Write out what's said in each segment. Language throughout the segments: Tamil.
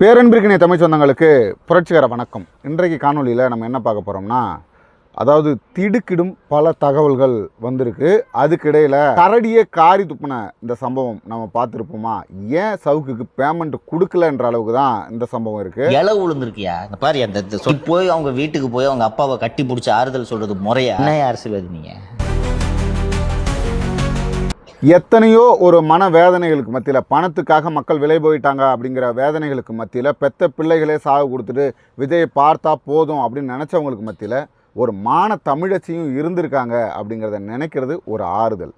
பேரன்பிற்கினை தமிழ் சொந்தங்களுக்கு புரட்சிகர வணக்கம். இன்றைக்கு காணொளியில் நம்ம என்ன பார்க்க போகிறோம்னா அதாவது திடுக்கிடும் பல தகவல்கள் வந்திருக்கு. அதுக்கிடையில் கரடியே காரி துப்புன இந்த சம்பவம் நம்ம பார்த்துருப்போமா? ஏன் சவுக்குக்கு பேமெண்ட் கொடுக்கலன்ற அளவுக்கு தான் இந்த சம்பவம் இருக்குது இலை உளுந்துருக்கியா? இந்த பாரு அந்த போய் அவங்க வீட்டுக்கு போய் அவங்க அப்பாவை கட்டி பிடிச்சி ஆறுதல் சொல்றது முறையா? என்ன அரசியல்வாதி நீங்க? எத்தனையோ ஒரு மன வேதனைகளுக்கு மத்தியில் பணத்துக்காக மக்கள் விலை போயிட்டாங்க அப்படிங்கிற வேதனைகளுக்கு மத்தியில் பெத்த பிள்ளைகளே சாவு கொடுத்துட்டு விஜயை பார்த்தா போதும் அப்படின்னு நினச்சவங்களுக்கு மத்தியில் ஒரு மான தமிழச்சியும் இருந்திருக்காங்க அப்படிங்கிறத நினைக்கிறது ஒரு ஆறுதல்.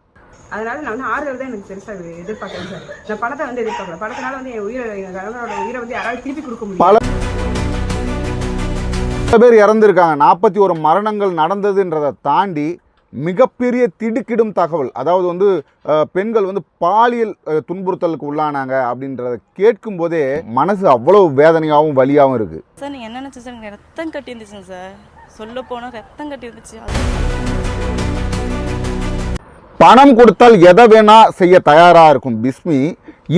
அதனால நான் வந்து ஆறுதல் தான் எனக்கு பெருசா எதிர்பார்க்கறேன் சார். நான் பணத்தை வந்து எதிர்பார்க்கல. பணத்தினால வந்து என் உயிரை என் கணவரோட உயிரை வந்து யாராவது திருப்பி கொடுக்க முடியும்? பல பல பேர் இறந்திருக்காங்க. நாற்பத்தி ஒரு மரணங்கள் நடந்ததுன்றதை தாண்டி மிகப்பெரிய திடுக்கிடும் தகவல். அதாவது வந்து பெண்கள் வந்து பாலியல் துன்புறுத்தலுக்கு உள்ளானாங்க அப்படின்றத கேட்கும் போதே மனசு அவ்வளவு வேதனையாகவும் வலியாகவும் இருக்குது சார் நீங்கள் என்ன நினச்சி சார் ரத்தம் கட்டி இருந்துச்சுங்க சார். சொல்ல போனால் ரத்தம் கட்டி இருந்துச்சு பணம் கொடுத்தால் எதை வேணா செய்ய தயாராக இருக்கும் பிஸ்மி.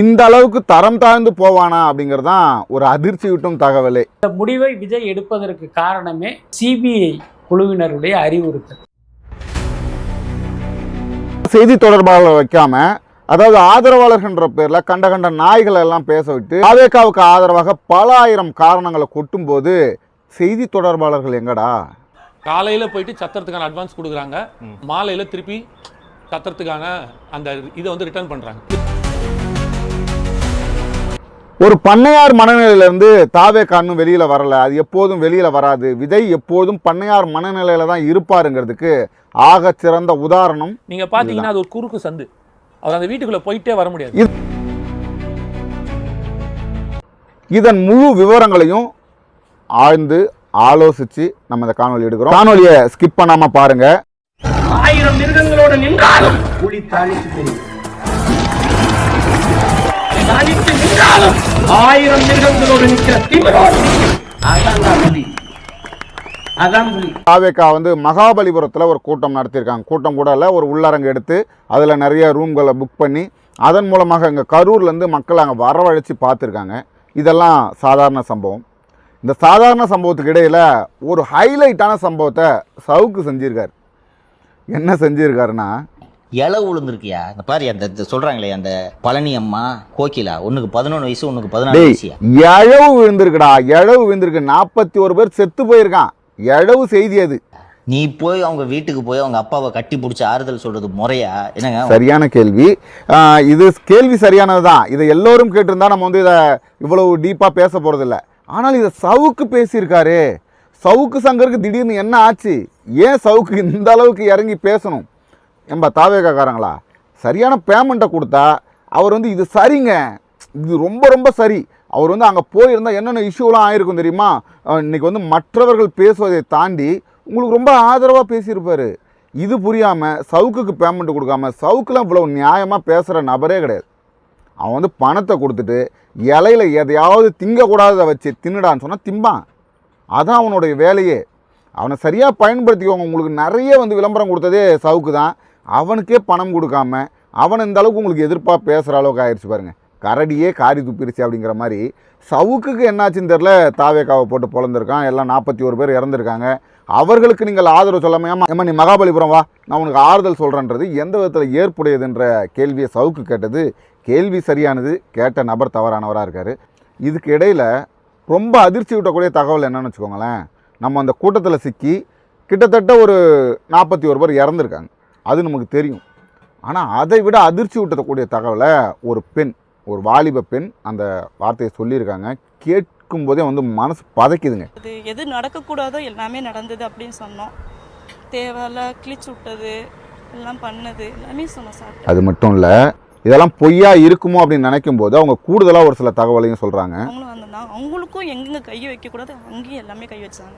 இந்த அளவுக்கு தரம் தாழ்ந்து போவானா அப்படிங்கிறது தான் ஒரு அதிர்ச்சியூட்டும் தகவலே. இந்த முடிவை விஜய் எடுப்பதற்கு காரணமே சிபிஐ குழுவினருடைய அறிவுறுத்தல். செய்தி தொடர்பாளர் வைக்காம அதாவது ஆதரவாளர்கள்ன்ற பேர்ல கண்ட கண்ட நாய்களை எல்லாம் பேச விட்டு அவேகாவுக்கு ஆதரவாக பல ஆயிரம் காரணங்களை கொட்டும்போது செய்தி தொடர்பாளர்கள் எங்கடா? காலையில போயிட்டு சத்திரத்துக்கான அட்வான்ஸ் கொடுக்குறாங்க. மாலையில திருப்பி சத்திரத்துக்கான அந்த இதை வந்து ரிட்டர்ன் பண்றாங்க. ஒரு பண்ணையார் மனநிலையில இருந்து தாவேக்கான்னு வெளியில வரல. அது எப்போதும் வெளியில வராது. விஜய் எப்போதும் பண்ணையார் மனநிலையில தான் இருப்பாருங்கிறதுக்கு ஆக சிறந்த உதாரணம் நீங்க பாத்தீங்கன்னா அது ஒரு குறுக்கு சந்து. அவர் அந்த வீட்டுக்குள்ள போயிட்டே வர முடியாது. இதன் முழு விவரங்களையும் ஆழ்ந்து ஆலோசிச்சு நம்ம இந்த காணொலி எடுக்கிறோம். காணொலியை ஸ்கிப் பண்ணாம பாருங்க. ஆயிரம் மிருகங்களோடு நின்றாலும் புலி தாளித்து தெரியும். தாளித்து நின்றாலும் ஆயிரம் மிருகங்களோடு நிற்கிற திமிரோடு அதான் புலி. வந்து மகாபலிபுரத்தில் ஒரு கூட்டம் நடத்தியிருக்காங்க. கூட்டம் கூட இல்லை ஒரு உள்ளரங்கு எடுத்து அதில் நிறைய ரூம்களை புக் பண்ணி அதன் மூலமாக இங்கே கரூர்லேருந்து மக்கள் அங்கே வரவழைச்சி பார்த்துருக்காங்க. இதெல்லாம் சாதாரண சம்பவம். இந்த சாதாரண சம்பவத்துக்கு இடையில் ஒரு ஹைலைட்டான சம்பவத்தை சவுக்கு செஞ்சிருக்காரு. என்ன செஞ்சிருக்காருன்னா இலை உளுந்துருக்கியா? இந்த பாரு அந்த சொல்றாங்களே அந்த பழனி அம்மா கோகிலா. ஒண்ணுக்கு பதினொன்று வயசு ஒண்ணுக்கு பதினாலு டேய் வயசியா எழவு விழுந்திருக்குடா எழவு விழுந்திருக்கு. நாற்பத்தி ஒரு பேர் செத்து போயிருக்கான். எழவு செய்தி அது. நீ போய் அவங்க வீட்டுக்கு போய் அவங்க அப்பாவை கட்டி பிடிச்சி ஆறுதல் சொல்றது முறையா? என்னங்க சரியான கேள்வி. இது கேள்வி சரியானது தான் இதை எல்லோரும் கேட்டிருந்தா நம்ம வந்து இதை இவ்வளவு டீப்பாக பேச போகிறதில்ல ஆனால் இதை சவுக்கு பேசியிருக்காரு. சவுக்கு சங்கருக்கு திடீர்னு என்ன ஆச்சு? ஏன் சவுக்கு இந்த அளவுக்கு இறங்கி பேசணும்? ஏம்பா தாவேகாக்காரங்களா? சரியான பேமெண்ட்டை கொடுத்தா அவர் வந்து இது சரிங்க. இது ரொம்ப ரொம்ப சரி. அவர் வந்து அங்கே போயிருந்தால் என்னென்ன இஷ்யூலாம் ஆயிருக்கும் தெரியுமா? இன்றைக்கி இன்னைக்கு வந்து மற்றவர்கள் பேசுவதை தாண்டி உங்களுக்கு ரொம்ப ஆதரவாக பேசியிருப்பார். இது புரியாமல் சவுக்குக்கு பேமெண்ட் கொடுக்காம சவுக்குலாம் இவ்வளோ நியாயமாக பேசுகிற நபரே கிடையாது. அவன் வந்து பணத்தை கொடுத்துட்டு இலையில எதையாவது திங்கக்கூடாததை வச்சு தின்னுடான்னு சொன்னால் திம்பான். அதான் அவனுடைய வேலையே. அவனை சரியாக பயன்படுத்திக்கோங்க. உங்களுக்கு நிறைய வந்து விளம்பரம் கொடுத்ததே சவுக்கு தான் அவனுக்கே பணம் கொடுக்காம அவன் இந்த அளவுக்கு உங்களுக்கு எதிர்ப்பாக பேசுகிற அளவுக்கு ஆயிடுச்சு பாருங்கள் கரடியே காரி துப்பிருச்சு அப்படிங்கிற மாதிரி சவுக்குக்கு என்னாச்சுன்னு தெரில தாவேக்காவை போட்டு பிறந்திருக்கான் எல்லாம் நாற்பத்தி ஒரு பேர் இறந்துருக்காங்க. அவர்களுக்கு நீங்கள் ஆதரவு சொல்லாமையாமா ஏமா நீ மகாபலிபுரம் வா நான் உனக்கு ஆறுதல் சொல்கிறேன்றது எந்த விதத்தில் ஏற்புடையதுன்ற கேள்வியை சவுக்கு கேட்டது. கேள்வி சரியானது. கேட்ட நபர் தவறானவராக இருக்கார். இதுக்கு இடையில் ரொம்ப அதிர்ச்சி விட்டக்கூடிய தகவல் என்னென்னு வச்சுக்கோங்களேன். நம்ம அந்த கூட்டத்தில் சிக்கி கிட்டத்தட்ட ஒரு நாற்பத்தி ஒரு பேர் இறந்துருக்காங்க. அது நமக்கு தெரியும். ஆனால் அதை விட அதிர்ச்சி ஊட்டக்கூடிய தகவலை ஒரு பெண் ஒரு வாலிப பெண் அந்த வார்த்தையை சொல்லியிருக்காங்க. கேட்கும் போதே வந்து மனசு பதைக்குதுங்க. அது எது நடக்கக்கூடாதோ எல்லாமே நடந்தது அப்படின்னு சொன்னோம். தேவையில்ல கிழிச்சு விட்டது எல்லாம் பண்ணது எல்லாமே சொன்னோம் சார். அது மட்டும் இல்லை இதெல்லாம் பொய்யா இருக்குமோ அப்படின்னு நினைக்கும் போது அவங்க கூடுதலாக ஒரு சில தகவலையும் சொல்கிறாங்க அவங்களும் வந்திருந்தாங்க அவங்களுக்கும் எங்கெங்க கையை வைக்கக்கூடாது அங்கேயும் எல்லாமே கை வச்சாங்க.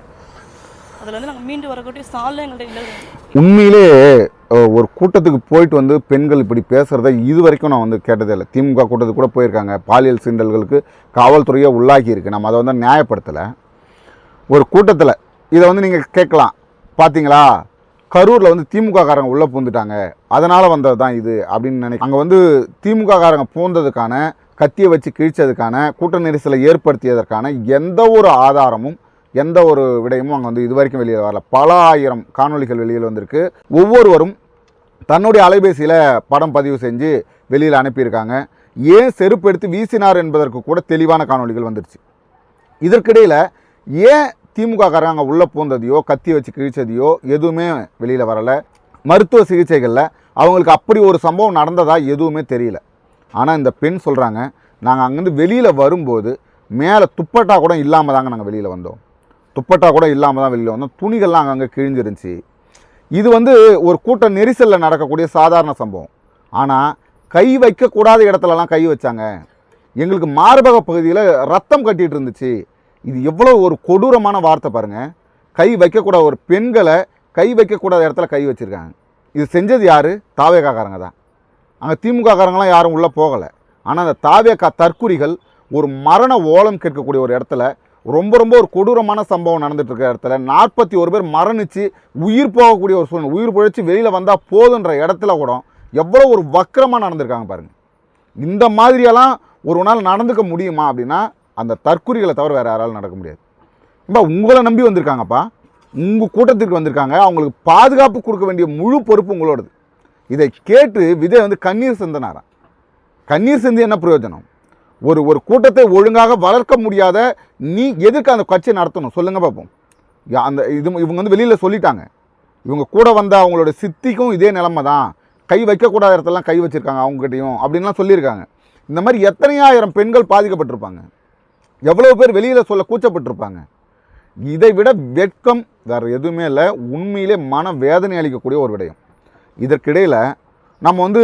அதில் வந்து நாங்கள் மீண்டு வரக்கூடிய சாலில் எங்கள்கிட்ட இல்லை. உண்மையிலே ஒரு கூட்டத்துக்கு போயிட்டு வந்து பெண்கள் இப்படி பேசுகிறத இது வரைக்கும் நான் வந்து கேட்டதே இல்லை. திமுக கூட்டத்துக்கு கூட போயிருக்காங்க. பாலியல் சீண்டல்களுக்கு காவல்துறையாக உள்ளாக்கியிருக்கு நம்ம அதை வந்து நியாயப்படுத்தலை. ஒரு கூட்டத்தில் இதை வந்து நீங்கள் கேட்கலாம். பார்த்தீங்களா கரூரில் வந்து திமுக காரங்க உள்ளே பூந்துட்டாங்க அதனால் வந்தது தான் இது அப்படின்னு நினை அங்கே வந்து திமுக காரங்க பூந்ததுக்கான கத்தியை வச்சு கிழிச்சதுக்கான கூட்ட நெரிசலை ஏற்படுத்தியதற்கான எந்த ஒரு ஆதாரமும் எந்த ஒரு விடயமும் அங்கே வந்து இது வரைக்கும் வெளியில் வரல. பல ஆயிரம் காணொளிகள் வெளியில் வந்திருக்கு. ஒவ்வொருவரும் தன்னுடைய அலைபேசியில் படம் பதிவு செஞ்சு வெளியில் அனுப்பியிருக்காங்க. ஏன் செருப்பு எடுத்து வீசினார் என்பதற்கு கூட தெளிவான காணொளிகள் வந்துருச்சு இதற்கிடையில் ஏன் திமுக காரங்க உள்ளே பூந்ததையோ கத்தி வச்சு கிழிச்சதையோ எதுவுமே வெளியில் வரலை. மருத்துவ சிகிச்சைகளில் அவங்களுக்கு அப்படி ஒரு சம்பவம் நடந்ததா எதுவுமே தெரியல. ஆனால் இந்த பெண் சொல்கிறாங்க நாங்கள் அங்கேருந்து வெளியில் வரும்போது மேலே துப்பட்டா கூட இல்லாமல் தாங்க நாங்கள் வெளியில் வந்தோம். துப்பட்டா கூட இல்லாமல் தான் வெளியில் வந்தோம். துணிகள்லாம் அங்கங்கே கிழிஞ்சிருந்துச்சு. இது வந்து ஒரு கூட்ட நெரிசலில் நடக்கக்கூடிய சாதாரண சம்பவம். ஆனால் கை வைக்கக்கூடாத இடத்துலலாம் கை வச்சாங்க. எங்களுக்கு மார்பக பகுதியில் ரத்தம் கட்டிகிட்டு இருந்துச்சு. இது எவ்வளோ ஒரு கொடூரமான வார்த்தை பாருங்கள் கை வைக்கக்கூடாத ஒரு பெண்களை கை வைக்கக்கூடாத இடத்துல கை வச்சுருக்காங்க. இது செஞ்சது யார்? தாவேக்காக்காரங்க தான். அங்கே திமுககாரங்களாம் யாரும் உள்ளே போகலை. ஆனால் அந்த தாவேக்கா தற்குறிகள் ஒரு மரண ஓலம் கேட்கக்கூடிய ஒரு இடத்துல ரொம்ப ரொம்ப ஒரு கொடூரமான சம்பவம் நடந்துட்டு இருக்கிற இடத்துல நாற்பத்தி ஒரு பேர் மரணிச்சு உயிர் போகக்கூடிய ஒரு சூழ்நிலை உயிர் பிழைச்சி வெளியில் வந்தால் போதுன்ற இடத்துல கூட எவ்வளோ ஒரு வக்கரமாக நடந்திருக்காங்க பாருங்கள் இந்த மாதிரியெல்லாம் ஒரு நாள் நடந்துக்க முடியுமா அப்படின்னா அந்த தற்குறிகளை தவிர வேறு யாராலும் நடக்க முடியாது. இப்போ உங்களை நம்பி வந்திருக்காங்கப்பா. உங்கள் கூட்டத்திற்கு வந்திருக்காங்க. அவங்களுக்கு பாதுகாப்பு கொடுக்க வேண்டிய முழு பொறுப்பு உங்களோடது. இதை கேட்டு விஜய் வந்து கண்ணீர் சிந்தனாராம். கண்ணீர் சிந்தி என்ன பிரயோஜனம்? ஒரு ஒரு கூட்டத்தை ஒழுங்காக வளர்க்க முடியாத நீ எதுக்கு அந்த கட்சியை நடத்தணும். சொல்லுங்கள் பார்ப்போம் அந்த இது இவங்க வந்து வெளியில் சொல்லிட்டாங்க. இவங்க கூட வந்த அவங்களோட சித்திக்கும் இதே நிலமை தான். கை வைக்கக்கூடாத இடத்தெல்லாம் கை வச்சுருக்காங்க அவங்ககிட்டையும் அப்படின்லாம் சொல்லியிருக்காங்க. இந்த மாதிரி எத்தனையாயிரம் பெண்கள் பாதிக்கப்பட்டிருப்பாங்க. எவ்வளோ பேர் வெளியில் சொல்ல கூச்சப்பட்டிருப்பாங்க. இதை விட வெட்கம் வேறு எதுவுமே இல்லை. உண்மையிலே மன வேதனை அளிக்கக்கூடிய ஒரு விடயம். இதற்கிடையில் நம்ம வந்து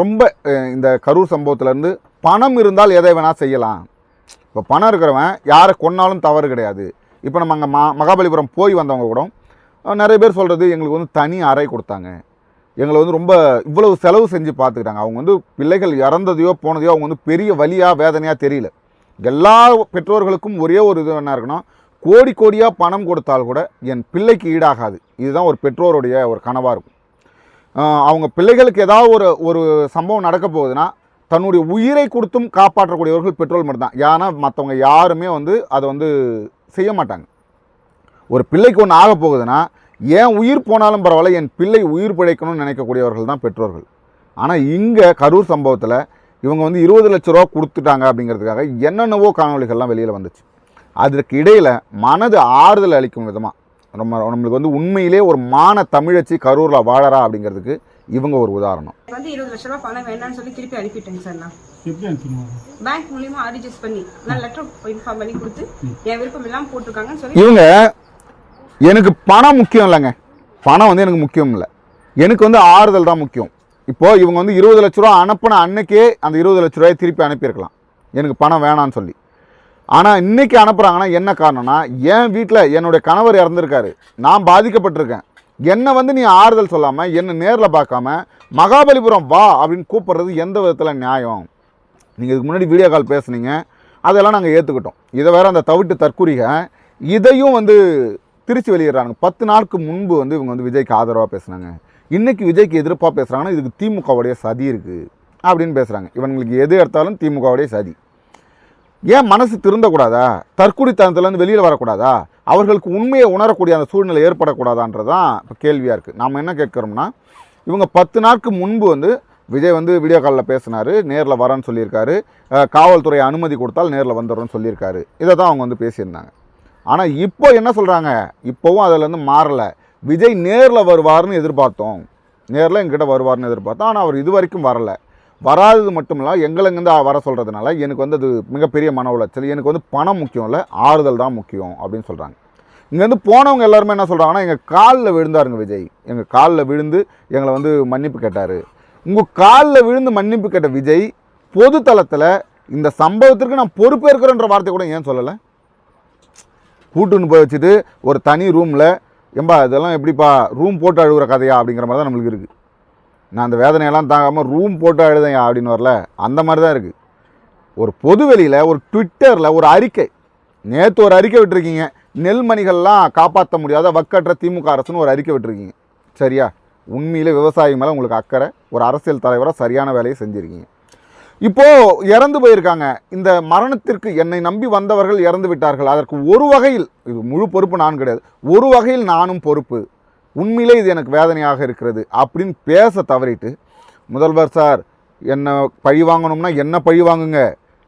ரொம்ப இந்த கரூர் சம்பவத்திலேருந்து பணம் இருந்தால் எதை வேணால் செய்யலாம். இப்போ பணம் இருக்கிறவன் யாரை கொன்னாலும் தவறு கிடையாது. இப்போ நம்ம அங்கே மா மகாபலிபுரம் போய் வந்தவங்க கூட நிறைய பேர் சொல்கிறது எங்களுக்கு வந்து தனி அறை கொடுத்தாங்க. எங்களை வந்து ரொம்ப இவ்வளவு செலவு செஞ்சு பார்த்துக்கிட்டாங்க அவங்க வந்து பிள்ளைகள் இறந்ததையோ போனதையோ அவங்க வந்து பெரிய வழியாக வேதனையாக தெரியல. எல்லா பெற்றோர்களுக்கும் ஒரே ஒரு இது என்ன இருக்குன்னா கோடி கோடியாக பணம் கொடுத்தால் கூட என் பிள்ளைக்கு ஈடாகாது. இதுதான் ஒரு பெற்றோருடைய ஒரு கனவாக இருக்கும். அவங்க பிள்ளைகளுக்கு ஏதாவது ஒரு ஒரு சம்பவம் நடக்க போகுதுன்னா தன்னுடைய உயிரை கொடுத்தும் காப்பாற்றக்கூடியவர்கள் பெட்ரோல் மட்டும்தான். ஏன்னா மற்றவங்க யாருமே வந்து அதை வந்து செய்ய மாட்டாங்க. ஒரு பிள்ளைக்கு ஒன்று ஆக போகுதுன்னா ஏன் உயிர் போனாலும் பரவாயில்ல என் பிள்ளை உயிர் பிழைக்கணும்னு நினைக்கக்கூடியவர்கள் தான் பெற்றோர்கள். ஆனால் இங்கே கரூர் சம்பவத்தில் இவங்க வந்து இருபது லட்ச ரூபா கொடுத்துட்டாங்க அப்படிங்கிறதுக்காக என்னென்னவோ காணொலிகள்லாம் வெளியில் வந்துச்சு. அதற்கு இடையில் மனது ஆறுதல் அளிக்கும் விதமாக நம்ம நம்மளுக்கு வந்து உண்மையிலே ஒரு மான தமிழச்சி கரூரில் வாழறா அப்படிங்கிறதுக்கு இவங்க ஒரு உதாரணம். வந்து இருபது லட்ச ரூபா பணம் வேண்டாம்னு சொல்லி திருப்பி அனுப்பிட்டேங்க சார் நான். எப்படி அனுப்பிடுவாங்க பேங்க் மூலியமா ஆர்டிஜிஎஸ் பண்ணி நான் லெட்டர் இன்ஃபார்ம் பண்ணி கொடுத்து என் விருப்பம் இல்லாமல் போட்டிருக்காங்கன்னு சொல்லி இவங்க எனக்கு பணம் முக்கியம் இல்லைங்க. பணம் வந்து எனக்கு முக்கியம் இல்லை. எனக்கு வந்து ஆறுதல் தான் முக்கியம். இப்போது இவங்க வந்து இருபது லட்ச ரூபா அனுப்பின அன்னைக்கே அந்த இருபது லட்ச ரூபாயை திருப்பி அனுப்பியிருக்கலாம். எனக்கு பணம் வேணான்னு சொல்லி. ஆனால் இன்னைக்கு அனுப்புகிறாங்கன்னா என்ன காரணம்னா என் வீட்டில் என்னுடைய கணவர் இறந்துருக்காரு. நான் பாதிக்கப்பட்டிருக்கேன். என்னை வந்து நீ ஆறுதல் சொல்லாமல் என்னை நேரில் பார்க்காம மகாபலிபுரம் வா அப்படின்னு கூப்பிட்றது எந்த விதத்தில் நியாயம்? நீங்கள் இதுக்கு முன்னாடி வீடியோ கால் பேசுனீங்க. அதெல்லாம் நாங்கள் ஏற்றுக்கிட்டோம் இதை வேறு அந்த தவிட்டு தற்குறிக இதையும் வந்து திருச்சி வெளியிடுறாங்க பத்து நாளுக்கு முன்பு வந்து இவங்க வந்து விஜய்க்கு ஆதரவாக பேசுனாங்க. இன்றைக்கி விஜய்க்கு எதிர்ப்பாக பேசுகிறாங்கன்னா இதுக்கு திமுகவுடைய சதி இருக்குது அப்படின்னு பேசுகிறாங்க இவங்களுக்கு எது எடுத்தாலும் திமுகவுடைய சதி. ஏன் மனசு திருந்தக்கூடாதா? தற்குறித்தனத்துலேருந்து வெளியில் வரக்கூடாதா? அவர்களுக்கு உண்மையை உணரக்கூடிய அந்த சூழ்நிலை ஏற்படக்கூடாதான்றது தான் இப்போ கேள்வியாக இருக்குது நாம் என்ன கேட்குறோம்னா இவங்க பத்து நாளுக்கு முன்பு வந்து விஜய் வந்து வீடியோ காலில் பேசினார் நேரில் வரேன்னு சொல்லியிருக்காரு காவல்துறை அனுமதி கொடுத்தால் நேரில் வந்துடுறோன்னு சொல்லியிருக்காரு. இதை தான் அவங்க வந்து பேசியிருந்தாங்க. ஆனால் இப்போ என்ன சொல்கிறாங்க இப்போவும் அதுலேருந்து மாறலை. விஜய் நேரில் வருவார்னு எதிர்பார்த்தோம். நேரில் எங்கிட்ட வருவார்னு எதிர்பார்த்தோம். ஆனால் அவர் இது வரைக்கும் வரலை. வராதது மட்டும் இல்லை எங்களுங்கேருந்து வர சொல்கிறதுனால எனக்கு வந்து அது மிகப்பெரிய மன உளைச்சல். எனக்கு வந்து பணம் முக்கியம் இல்லை ஆறுதல் தான் முக்கியம் அப்படின்னு சொல்கிறாங்க இங்கேருந்து போனவங்க எல்லாருமே என்ன சொல்கிறாங்கன்னா எங்கள் காலில் விழுந்தாருங்க விஜய். எங்கள் காலில் விழுந்து எங்களை வந்து மன்னிப்பு கேட்டார். உங்கள் காலில் விழுந்து மன்னிப்பு கேட்ட விஜய் பொது தளத்தில் இந்த சம்பவத்திற்கு நான் பொறுப்பேற்கிறேன்ற வார்த்தை கூட ஏன் சொல்லலை? கூட்டுன்னு போய் வச்சுட்டு ஒரு தனி ரூமில் ஏம்பா இதெல்லாம் எப்படிப்பா ரூம் போட்டு அழுகுற கதையா? அப்படிங்கிற மாதிரி தான் நம்மளுக்கு இருக்குது நான் அந்த வேதனையெல்லாம் தாங்காமல் ரூம் போட்டு அழுதேன் அப்படின்னு வரல. அந்த மாதிரி தான் இருக்குது ஒரு பொதுவெளியில் ஒரு ட்விட்டரில் ஒரு அறிக்கை. நேற்று ஒரு அறிக்கை விட்டுருக்கீங்க. நெல்மணிகள்லாம் காப்பாற்ற முடியாத வக்கற்ற திமுக அரசுன்னு ஒரு அறிக்கை விட்டுருக்கீங்க. சரியா? உண்மையிலே விவசாயி மேலே உங்களுக்கு அக்கறை ஒரு அரசியல் தலைவராக சரியான வேலையை செஞ்சுருக்கீங்க. இப்போது இறந்து போயிருக்காங்க. இந்த மரணத்திற்கு என்னை நம்பி வந்தவர்கள் இறந்து விட்டார்கள். அதற்கு ஒரு வகையில் இது முழு பொறுப்பு நான் கிடையாது. ஒரு வகையில் நானும் பொறுப்பு. உண்மையிலே இது எனக்கு வேதனையாக இருக்கிறது அப்படின்னு பேச தவறிட்டு முதல்வர் சார் என்னை பழி வாங்கணும்னா என்ன பழி வாங்குங்க?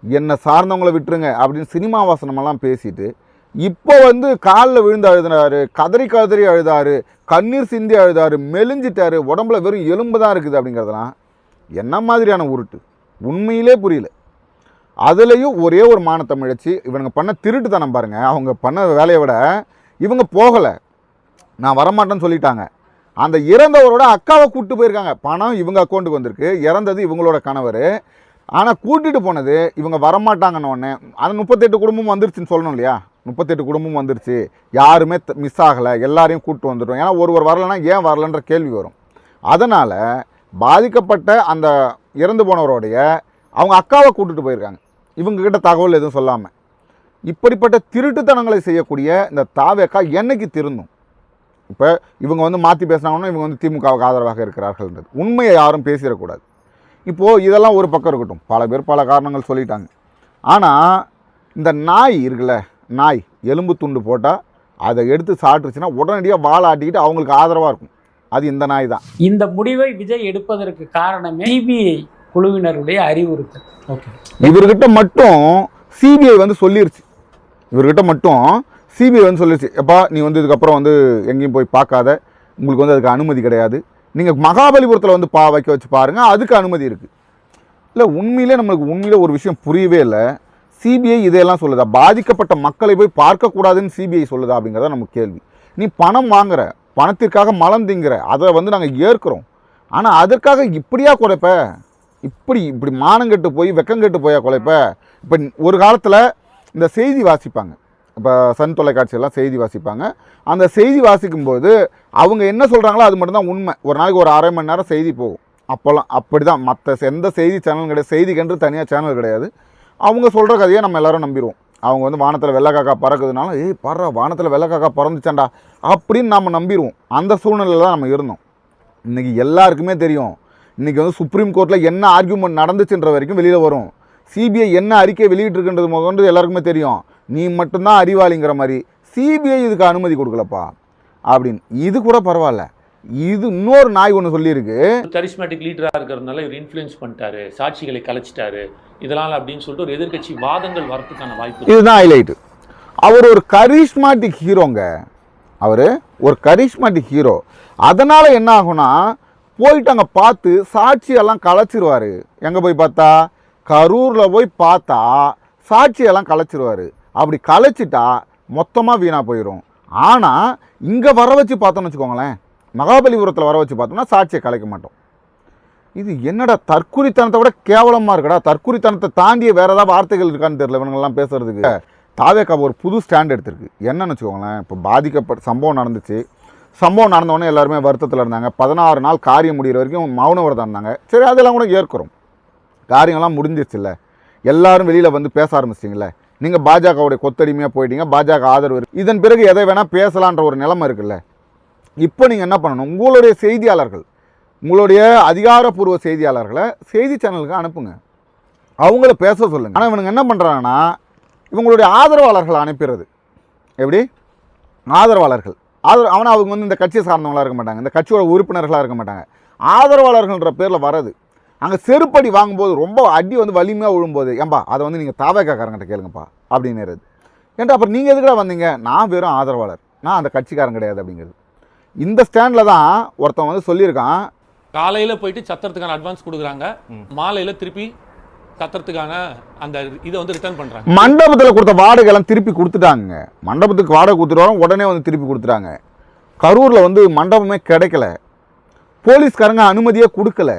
என்னை சார்ந்தவங்களை விட்டுருங்க அப்படின்னு சினிமா வாசனமெல்லாம் பேசிட்டு இப்போ வந்து காலில் விழுந்து அழுதுனாரு கதறி கதறி அழுதாரு கண்ணீர் சிந்தி அழுதாரு மெலிஞ்சிட்டாரு உடம்புல வெறும் எலும்பு தான் இருக்குது அப்படிங்கிறதெல்லாம் என்ன மாதிரியான உருட்டு? உண்மையிலே புரியல. அதுலேயும் ஒரே ஒரு மானத்தமிழச்சி இவனுங்க பண்ண திருட்டுத்தனம் பாருங்கள் அவங்க பண்ண வேலையை விட இவங்க போகலை. நான் வரமாட்டேன்னு சொல்லிட்டாங்க. அந்த இறந்தவரோட அக்காவை கூப்பிட்டு போயிருக்காங்க. பணம் இவங்க அக்கௌண்ட்டுக்கு வந்திருக்கு. இறந்தது இவங்களோட கணவர். ஆனால் கூட்டிகிட்டு போனது இவங்க வரமாட்டாங்கன்னு ஒன்று அந்த முப்பத்தெட்டு குடும்பம் வந்துருச்சுன்னு சொல்லணும் இல்லையா? முப்பத்தெட்டு குடும்பம் வந்துருச்சு. யாருமே மிஸ் ஆகலை. எல்லாரையும் கூப்பிட்டு வந்துட்டோம். ஏன்னா ஒருவர் வரலைன்னா ஏன் வரலன்ற கேள்வி வரும். அதனால் பாதிக்கப்பட்ட அந்த இறந்து போனவருடைய அவங்க அக்காவை கூட்டிட்டு போயிருக்காங்க. இவங்கக்கிட்ட தகவல் எதுவும் சொல்லாமல் இப்படிப்பட்ட திருட்டுத்தனங்களை செய்யக்கூடிய இந்த தாவேக்கா என்னைக்கு திருந்தும்? இப்போ இவங்க வந்து மாற்றி பேசுனாங்கன்னா இவங்க வந்து திமுகவுக்கு ஆதரவாக இருக்கிறார்கள்ன்றது. உண்மையை யாரும் பேசிடக்கூடாது. இப்போது இதெல்லாம் ஒரு பக்கம் இருக்கட்டும். பல பேர் பல காரணங்கள் சொல்லிட்டாங்க. ஆனால் இந்த நாய் இருக்குல்ல நாய் எலும்பு துண்டு போட்டால் அதை எடுத்து சாப்பிட்டுச்சுன்னா உடனடியாக வாழாட்டிக்கிட்டு அவங்களுக்கு ஆதரவாக இருக்கும். அது இந்த நாய் தான். இந்த முடிவை விஜய் எடுப்பதற்கு காரணமே சிபிஐ குழுவினருடைய அறிவுறுத்தல். ஓகே. இவர்கிட்ட மட்டும் சிபிஐ வந்து சொல்லிருச்சு. இவர்கிட்ட மட்டும் சிபிஐ வந்து சொல்லிடுச்சு எப்பா நீ வந்து இதுக்கப்புறம் வந்து எங்கேயும் போய் பார்க்காத. உங்களுக்கு வந்து அதுக்கு அனுமதி கிடையாது. நீங்கள் மகாபலிபுரத்தில் வந்து பா வைக்க வச்சு பாருங்கள் அதுக்கு அனுமதி இருக்குது இல்லை உண்மையிலே நம்மளுக்கு உண்மையிலே ஒரு விஷயம் புரியவே இல்லை. சிபிஐ இதையெல்லாம் சொல்லுதா? பாதிக்கப்பட்ட மக்களை போய் பார்க்கக்கூடாதுன்னு சிபிஐ சொல்லுதா அப்படிங்கிறத நம்ம கேள்வி. நீ பணம் வாங்குற பணத்திற்காக மலம் திங்கிற அதை வந்து நாங்கள் ஏற்கிறோம். ஆனால் அதற்காக இப்படியா குறைப்ப இப்படி இப்படி மானங்கெட்டு போய் வெக்கங்கெட்டு போயா குலைப்ப? இப்போ ஒரு காலத்தில் இந்த செய்தி வாசிப்பாங்க. இப்போ சன் தொலைக்காட்சியெல்லாம் செய்தி வாசிப்பாங்க. அந்த செய்தி வாசிக்கும்போது அவங்க என்ன சொல்கிறாங்களோ அது மட்டும்தான் உண்மை. ஒரு நாளைக்கு ஒரு அரை மணி நேரம் செய்தி போகும். அப்போல்லாம் அப்படி தான் மற்ற எந்த செய்தி சேனலும் கிடையாது. செய்திக்கென்று தனியாக சேனல் கிடையாது. அவங்க சொல்கிற கதையை நம்ம எல்லாரும் நம்பிடுவோம். அவங்க வந்து வானத்தில் வெள்ளைக்காக்கா பறக்குதுனாலும் ஏய் பற வானத்தில் வெள்ளைக்காக்கா பறந்துச்சாண்டா? அப்படின்னு நம்ம நம்பிடுவோம். அந்த சூழ்நிலையில் தான் நம்ம இருந்தோம். இன்றைக்கி எல்லாருக்குமே தெரியும். இன்றைக்கி வந்து சுப்ரீம் கோர்ட்டில் என்ன ஆர்கியூமெண்ட் நடந்துச்சுன்ற வரைக்கும் வெளியில் வரும். சிபிஐ என்ன அறிக்கை வெளியிட்டிருக்குன்றது முதற்கொண்டு எல்லாருக்குமே தெரியும். நீ மட்டும்தான் அறிவாளிங்கிற மாதிரி சிபிஐ இதுக்கு அனுமதி கொடுக்கலப்பா. அப்படின்னு. இது கூட பரவாயில்ல. இது இன்னொரு நாய் ஒன்று சொல்லியிருக்கு. கரிஸ்மேட்டிக் லீடராக இருக்கிறதுனால இவர் இன்ஃப்ளூயன்ஸ் பண்ணிட்டாரு. சாட்சிகளை கலைச்சிட்டாரு. இதனால் அப்படின்னு சொல்லிட்டு ஒரு எதிர்க்கட்சி வாதங்கள் வரதுக்கான வாய்ப்பு. இதுதான் ஹைலைட்டு அவர் ஒரு கரிஷ்மாட்டிக் ஹீரோங்க அவர் ஒரு கரிஷ்மாட்டிக் ஹீரோ அதனால் என்ன ஆகும்னா போயிட்டு அங்கே பார்த்து சாட்சியெல்லாம் கலைச்சிருவார். எங்கே போய் பார்த்தா? கரூரில் போய் பார்த்தா சாட்சியெல்லாம் கலைச்சிருவார். அப்படி கலைச்சிட்டா மொத்தமாக வீணாக போயிடும் ஆனால் இங்கே வர வச்சு பார்த்தோம்னு வச்சுக்கோங்களேன். மகாபலிபுரத்தில் வர வச்சு பார்த்தோம்னா சாட்சியை கலைக்க மாட்டோம். இது என்னடா தற்குறித்தனத்தை விட கேவலமாக இருக்கடா? தற்குறித்தனத்தை தாண்டிய வேறு ஏதாவது வார்த்தைகள் இருக்கான்னு தெரியல இவங்கெல்லாம் பேசுகிறதுக்கு தாவேக்கா ஒரு புது ஸ்டாண்ட் எடுத்திருக்கு. என்னன்னு வச்சுக்கோங்களேன் இப்போ பாதிக்கப்பட்ட சம்பவம் நடந்துச்சு. சம்பவம் நடந்தவொடனே எல்லாருமே வருத்தத்தில் இருந்தாங்க. பதினாறு நாள் காரியம் முடிகிற வரைக்கும் மௌன விரதம் இருந்தாங்க. சரி அதெல்லாம் கூட ஏற்கிறோம் காரியங்கள்லாம் முடிஞ்சிருச்சுல்ல. எல்லாரும் வெளியில் வந்து பேச ஆரம்பிச்சிட்டிங்களே நீங்கள் பாஜகவுடைய கொத்தடிமையாக போயிட்டீங்க பாஜக ஆதரவு இதன் பிறகு எதை வேணால் பேசலான்ற ஒரு நிலைமை இருக்குல்ல. இப்போ நீங்கள் என்ன பண்ணணும்? உங்களுடைய செய்தியாளர்கள் உங்களுடைய அதிகாரப்பூர்வ செய்தியாளர்களை செய்தி சேனலுக்கு அனுப்புங்க. அவங்கள பேச சொல்லுங்கள் ஆனால் இவனுங்க என்ன பண்ணுறாங்கன்னா இவங்களுடைய ஆதரவாளர்களை அனுப்பிடுறது. எப்படி? ஆதரவாளர்கள். ஆதரவு ஆனால் அவங்க வந்து இந்த கட்சியை சார்ந்தவங்களாக இருக்க மாட்டாங்க. இந்த கட்சியோட உறுப்பினர்களாக இருக்க மாட்டாங்க. ஆதரவாளர்கள்ன்ற பேரில் வரது அங்கே செருப்படி வாங்கும்போது ரொம்ப அடி வந்து வலிமையாக விழும்போது ஏன்பா அதை வந்து நீங்கள் தாவேக்காரங்கிட்ட கேளுங்கப்பா அப்படின்னுறது ஏன்டா அப்புறம் நீங்கள் எதுக்குடா வந்தீங்க? நான் வெறும் ஆதரவாளர். நான் அந்த கட்சிக்காரன் கிடையாது அப்படிங்கிறது. இந்த ஸ்டாண்டில் தான் ஒருத்தன் வந்து சொல்லியிருக்கான் காலையில போயிட்டு சத்திரத்துக்கான அட்வான்ஸ் கொடுக்குறாங்க. மாலையில திருப்பி சத்திரத்துக்கான அந்த இதை வந்து ரிட்டர்ன் பண்றாங்க. மண்டபத்தில் கொடுத்த வாடகை எல்லாம் திருப்பி கொடுத்துட்டாங்க. மண்டபத்துக்கு வாடகை கொடுத்துட்டு உடனே வந்து திருப்பி கொடுத்துட்டாங்க. கரூரில் வந்து மண்டபமே கிடைக்கல. போலீஸ்காரங்க அனுமதியே கொடுக்கல.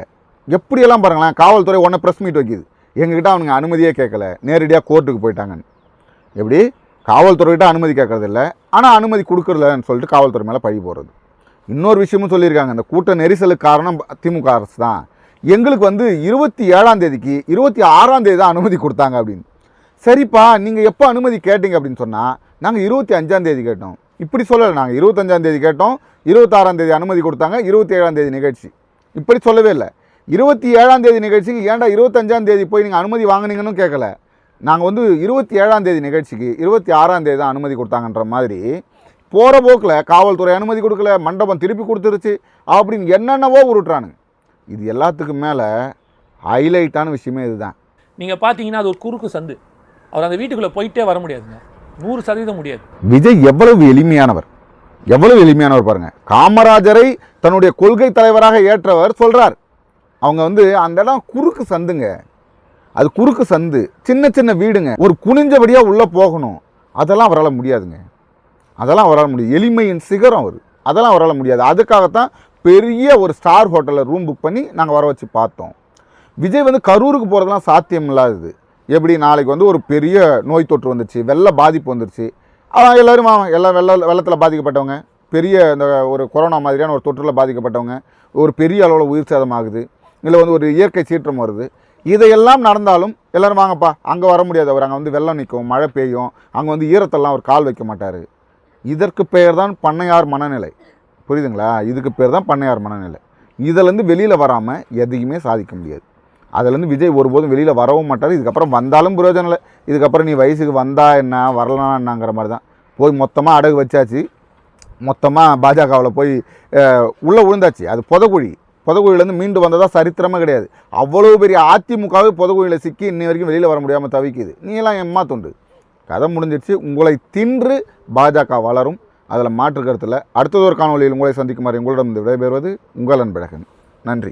எப்படியெல்லாம் பாருங்களேன் காவல்துறை உடனே ப்ரெஸ் மீட் வைக்கிது. எங்ககிட்ட அவனுங்க அனுமதியே கேட்கல. நேரடியாக கோர்ட்டுக்கு போயிட்டாங்கன்னு. எப்படி? காவல்துறைகிட்ட அனுமதி கேட்கறது இல்லை ஆனால் அனுமதி கொடுக்கறதில்லன்னு சொல்லிட்டு காவல்துறை மேலே பழி போடுறது. இன்னொரு விஷயமும் சொல்லியிருக்காங்க. இந்த கூட்ட நெரிசலுக்கு காரணம் திமுக அரசு தான். எங்களுக்கு வந்து இருபத்தி ஏழாம் தேதிக்கு இருபத்தி ஆறாம் தேதி தான் அனுமதி கொடுத்தாங்க அப்படின்னு. சரிப்பா நீங்கள் எப்போ அனுமதி கேட்டீங்க அப்படின்னு சொன்னால் நாங்கள் இருபத்தி அஞ்சாம் தேதி கேட்டோம். இப்படி சொல்லலை நாங்கள் இருபத்தஞ்சாம் தேதி கேட்டோம். இருபத்தாறாம் தேதி அனுமதி கொடுத்தாங்க. இருபத்தி ஏழாம் தேதி நிகழ்ச்சி. இப்படி சொல்லவே இல்லை. இருபத்தி ஏழாம் தேதி நிகழ்ச்சிக்கு ஏன்டா இருபத்தஞ்சாம் தேதி போய் நீங்கள் அனுமதி வாங்குனீங்கன்னு கேட்கல நாங்கள் வந்து இருபத்தி ஏழாம் தேதி நிகழ்ச்சிக்கு இருபத்தி ஆறாம் தேதி தான் அனுமதி கொடுத்தாங்கன்ற மாதிரி போகிற போக்கில் காவல்துறை அனுமதி கொடுக்கல மண்டபம் திருப்பி கொடுத்துருச்சு அப்படின்னு என்னென்னவோ உருட்டுறானுங்க. இது எல்லாத்துக்கும் மேலே ஹைலைட்டான விஷயமே இதுதான். நீங்கள் பார்த்தீங்கன்னா அது ஒரு குறுக்கு சந்து. அவர் அந்த வீட்டுக்குள்ளே போயிட்டே வர முடியாதுங்க. நூறு சதவீதம் முடியாது. விஜய் எவ்வளவு எளிமையானவர். எவ்வளவு எளிமையானவர் பாருங்க. காமராஜரை தன்னுடைய கொள்கை தலைவராக ஏற்றவர் சொல்றார். அவங்க வந்து அந்த இடம் குறுக்கு சந்துங்க. அது குறுக்கு சந்து. சின்ன சின்ன வீடுங்க. ஒரு குனிஞ்சபடியாக உள்ளே போகணும். அதெல்லாம் அவரால் முடியாதுங்க. அதெல்லாம் அவரால் முடியாது. எளிமையின் சிகரம் அவர் அதெல்லாம் அவரால் முடியாது. அதுக்காகத்தான் பெரிய ஒரு ஸ்டார் ஹோட்டலில் ரூம் புக் பண்ணி நாங்கள் வர வச்சு பார்த்தோம். விஜய் வந்து கரூருக்கு போகிறதுலாம் சாத்தியம் இல்லாதது. எப்படி நாளைக்கு வந்து ஒரு பெரிய நோய் தொற்று வந்துச்சு வெள்ள பாதிப்பு வந்துருச்சு. எல்லோரும் எல்லாம் வெள்ள வெள்ளத்தில் பாதிக்கப்பட்டவங்க. பெரிய இந்த ஒரு கொரோனா மாதிரியான ஒரு தொற்றில் பாதிக்கப்பட்டவங்க. ஒரு பெரிய அளவில் உயிர் சேதம் ஆகுது இல்லை வந்து ஒரு இயற்கை சீற்றம் வருது. இதையெல்லாம் நடந்தாலும் எல்லாரும் வாங்கப்பா அங்கே வர முடியாது அவர். அங்கே வந்து வெள்ளம் நிற்கும் மழை பெய்யும். அங்கே வந்து ஈரத்தெல்லாம் அவர் கால் வைக்க மாட்டார். இதற்கு பெயர் தான் பண்ணையார் மனநிலை. புரியுதுங்களா? இதுக்கு பேர் தான் பண்ணையார் மனநிலை. இதிலேருந்து வெளியில் வராமல் எதையுமே சாதிக்க முடியாது. அதுலேருந்து விஜய் ஒருபோதும் வெளியில் வரவும் மாட்டார். இதுக்கப்புறம் வந்தாலும் பிரயோஜனம் இல்லை. இதுக்கப்புறம் நீ வயசுக்கு வந்தா என்ன வரலாம் என்னங்கிற மாதிரி தான். போய் மொத்தமாக அடகு வச்சாச்சு. மொத்தமாக பாஜகவில் போய் உள்ளே விழுந்தாச்சு அது புதக்குழி புதக்குழியிலேருந்து மீண்டு வந்ததாக சரித்திரமே கிடையாது. அவ்வளோ பெரிய அதிமுகவே புதக்குழியில் சிக்கி இன்னி வரைக்கும் வெளியில் வர முடியாமல் தவிக்குது. நீலாம் எம்மா தொண்டு. கதை முடிஞ்சிடுச்சு. உங்களை தின்று பாஜக வளரும். அதில் மாற்று கருத்தில் அடுத்ததொரு காணொலியில் உங்களை சந்திக்குமாறு உங்களிடம் விடைபெறுவது உங்கள் அன்பழகன். நன்றி.